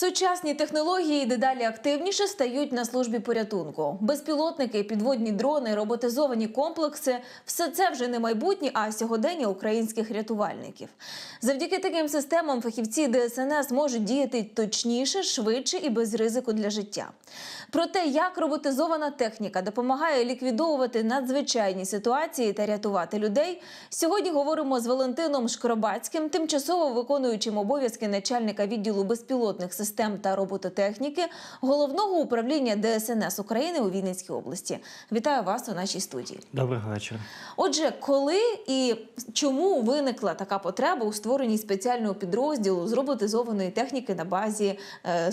Сучасні технології дедалі активніше стають на службі порятунку. Безпілотники, підводні дрони, роботизовані комплекси все це вже не майбутнє, а сьогодення українських рятувальників. Завдяки таким системам фахівці ДСНС можуть діяти точніше, швидше і без ризику для життя. Про те, як роботизована техніка допомагає ліквідовувати надзвичайні ситуації та рятувати людей, сьогодні говоримо з Валентином Шкробацьким, тимчасово виконуючим обов'язки начальника відділу безпілотних систем та робототехніки головного управління ДСНС України у Вінницькій області. Вітаю вас у нашій студії. Доброго вечора. Отже, коли і чому виникла така потреба у створенні спеціального підрозділу з роботизованої техніки на базі е,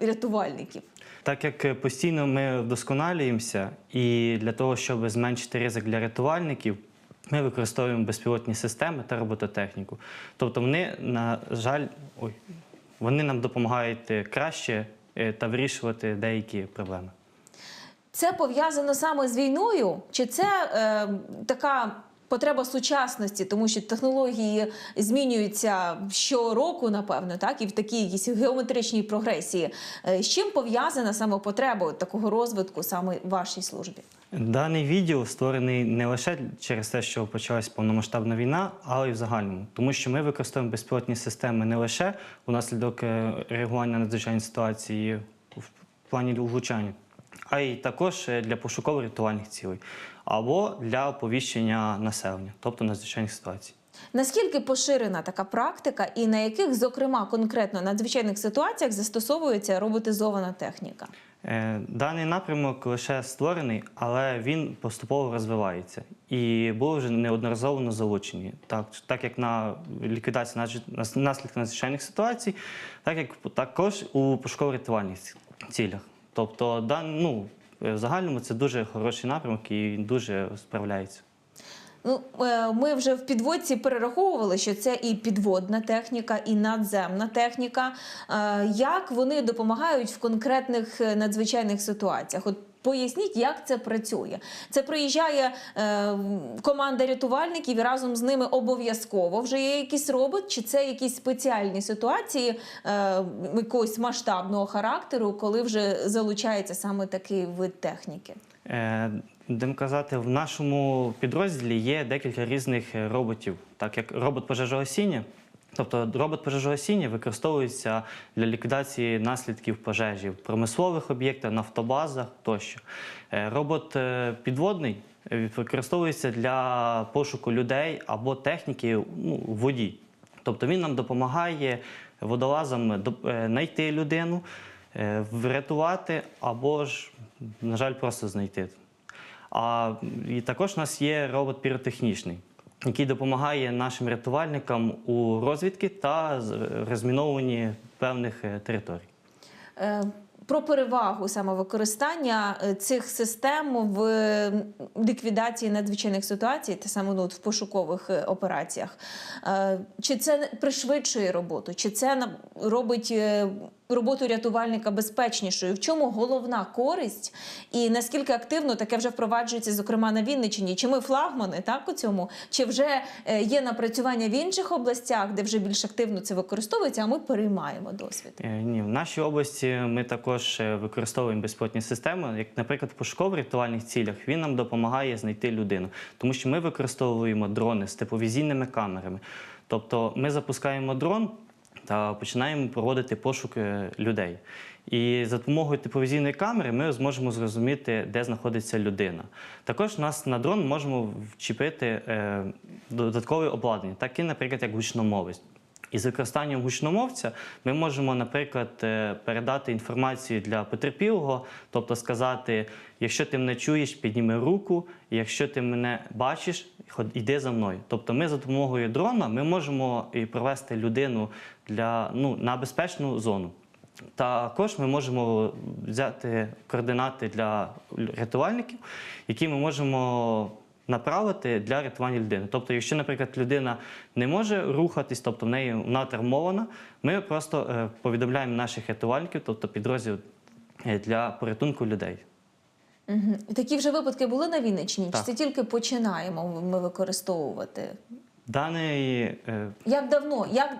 рятувальників? Так як е, постійно ми вдосконалюємося, і для того, щоб зменшити ризик для рятувальників, ми використовуємо безпілотні системи та робототехніку. Тобто вони, на жаль, ой, вони нам допомагають е, краще е, та вирішувати деякі проблеми. Це пов'язано саме з війною, чи це е, така потреба сучасності, тому що технології змінюються щороку, напевно, так і в такій якійсь геометричній прогресії. Е, з чим пов'язана саме потреба такого розвитку саме вашій службі? Даний відділ створений не лише через те, що почалась повномасштабна війна, але й в загальному, тому що ми використовуємо безпілотні системи не лише унаслідок е, реагування на надзвичайні ситуації в плані влучання, а й також е, для пошуково-рятувальних цілей або для оповіщення населення, тобто надзвичайних ситуацій. Наскільки поширена така практика, і на яких, зокрема, конкретно надзвичайних ситуаціях застосовується роботизована техніка? Е, Даний напрямок лише створений, але він поступово розвивається і були вже неодноразово залучені. Так, так як на ліквідацію наслідків надзвичайних ситуацій, так як також у пошуково-рятувальних цілях. Тобто, дан, ну, в загальному це дуже хороший напрямок і дуже справляється. Ну, е, ми вже в підводці перераховували, що це і підводна техніка, і надземна техніка. Е, Як вони допомагають в конкретних е, надзвичайних ситуаціях? От поясніть, як це працює. Це приїжджає е, команда рятувальників і разом з ними обов'язково вже є якийсь робот, чи це якісь спеціальні ситуації е, якогось масштабного характеру, коли вже залучається саме такий вид техніки? Е, Будемо казати, в нашому підрозділі є декілька різних роботів, так як робот пожежогасіння. Тобто робот пожежогасіння використовується для ліквідації наслідків пожежі в промислових об'єктах, нафтобазах тощо. Е, Робот е, підводний е, використовується для пошуку людей або техніки ну, в воді. Тобто він нам допомагає водолазам знайти людину, врятувати або ж, на жаль, просто знайти. А і також у нас є робот піротехнічний, який допомагає нашим рятувальникам у розвідці та розмінованні певних е, територій. Е, Про перевагу саме використання е, цих систем в ліквідації надзвичайних ситуацій, та саме ну, в пошукових операціях. Чи це пришвидшує роботу, чи це робить роботу рятувальника безпечнішою? В чому головна користь, і наскільки активно таке вже впроваджується, зокрема на Вінниччині? Чи ми флагмани так у цьому? Чи вже е, є напрацювання в інших областях, де вже більш активно це використовується, а ми переймаємо досвід? Е, Ні, в нашій області ми також е, використовуємо безпілотні системи. Як, наприклад, в пошуково-рятувальних цілях він нам допомагає знайти людину, тому що ми використовуємо дрони з тепловізійними камерами. Тобто ми запускаємо дрон та починаємо проводити пошук людей. І за допомогою тепловізійної камери ми зможемо зрозуміти, де знаходиться людина. Також нас на дрон можемо вчепити е, додаткове обладнання, таке, наприклад, як гучномовець. І з використанням гучномовця ми можемо, наприклад, е, передати інформацію для потерпілого, тобто сказати: якщо ти мене чуєш, підніми руку, якщо ти мене бачиш, іди за мною. Тобто, ми за допомогою дрона ми можемо і провести людину для ну на безпечну зону. Також ми можемо взяти координати для рятувальників, які ми можемо направити для рятування людини. Тобто, якщо, наприклад, людина не може рухатись, тобто в неї вона травмована, ми просто е, повідомляємо наших рятувальників, тобто підрозділ е, для порятунку людей. Угу. Такі вже випадки були на Вінниччині? Чи це тільки починаємо ми використовувати? Даний е, Як давно, як,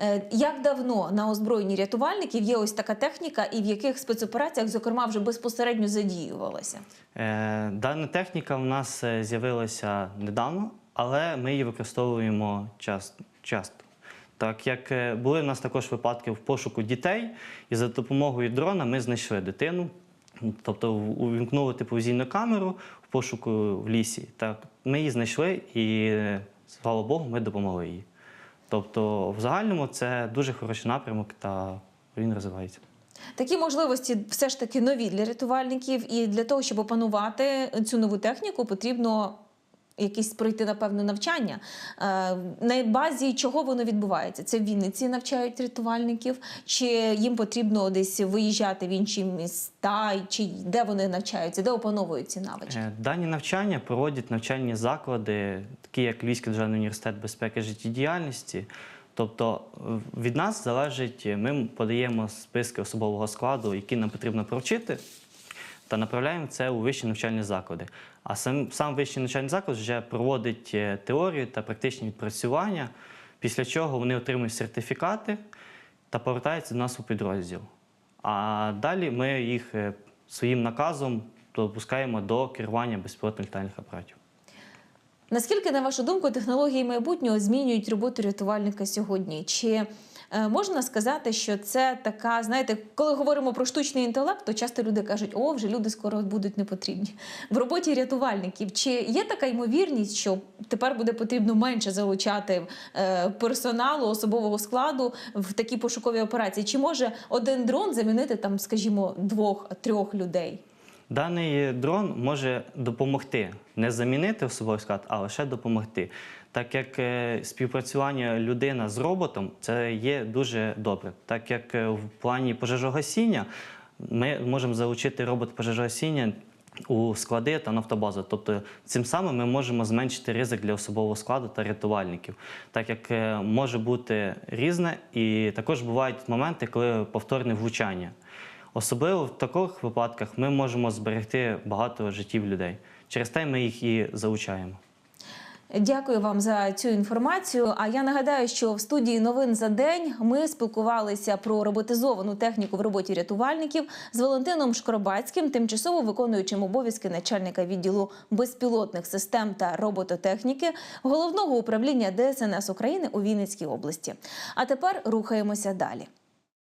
е, як давно на озброєнні рятувальників є ось така техніка, і в яких спецопераціях, зокрема, вже безпосередньо задіювалася? Е, Дана техніка в нас з'явилася недавно, але ми її використовуємо часто. Так як були в нас також випадки в пошуку дітей, і за допомогою дрона ми знайшли дитину, тобто увімкнули тепловізійну камеру в пошуку в лісі. Так, ми її знайшли і, слава Богу, ми допомогли їй. Тобто, в загальному це дуже хороший напрямок та він розвивається. Такі можливості все ж таки нові для рятувальників, і для того, щоб опанувати цю нову техніку, потрібно якісь пройти напевно навчання. Е, На базі чого воно відбувається? Це в Вінниці навчають рятувальників, чи їм потрібно десь виїжджати в інші міста, чи де вони навчаються, де опановують ці навички? Е, Дані навчання проводять навчальні заклади, такі як Львівський державний університет безпеки життєдіяльності. Тобто від нас залежить, е, ми подаємо списки особового складу, які нам потрібно провчити, та направляємо це у вищі навчальні заклади. А сам, сам вищий навчальний заклад вже проводить е, теорію та практичні відпрацювання, після чого вони отримують сертифікати та повертаються до нас у підрозділ. А далі ми їх е, своїм наказом допускаємо до керування безпілотних літальних апаратів. Наскільки, на вашу думку, технології майбутнього змінюють роботу рятувальника сьогодні? Чи можна сказати, що це така, знаєте, коли говоримо про штучний інтелект, то часто люди кажуть, о, вже люди скоро будуть не потрібні. В роботі рятувальників чи є така ймовірність, що тепер буде потрібно менше залучати е, персоналу, особового складу в такі пошукові операції? Чи може один дрон замінити там, скажімо, двох-трьох людей? Даний дрон може допомогти не замінити особовий склад, а лише допомогти. Так як е, співпрацювання людина з роботом це є дуже добре. Так як е, в плані пожежогасіння ми можемо залучити робот пожежогасіння у склади та нафтобазу. Тобто цим самим ми можемо зменшити ризик для особового складу та рятувальників, так як е, може бути різне, і також бувають моменти, коли повторне влучання. Особливо в таких випадках ми можемо зберегти багато життів людей. Через те ми їх і залучаємо. Дякую вам за цю інформацію. А я нагадаю, що в студії новин за день ми спілкувалися про роботизовану техніку в роботі рятувальників з Валентином Шкробацьким, тимчасово виконуючим обов'язки начальника відділу безпілотних систем та робототехніки головного управління ДСНС України у Вінницькій області. А тепер рухаємося далі.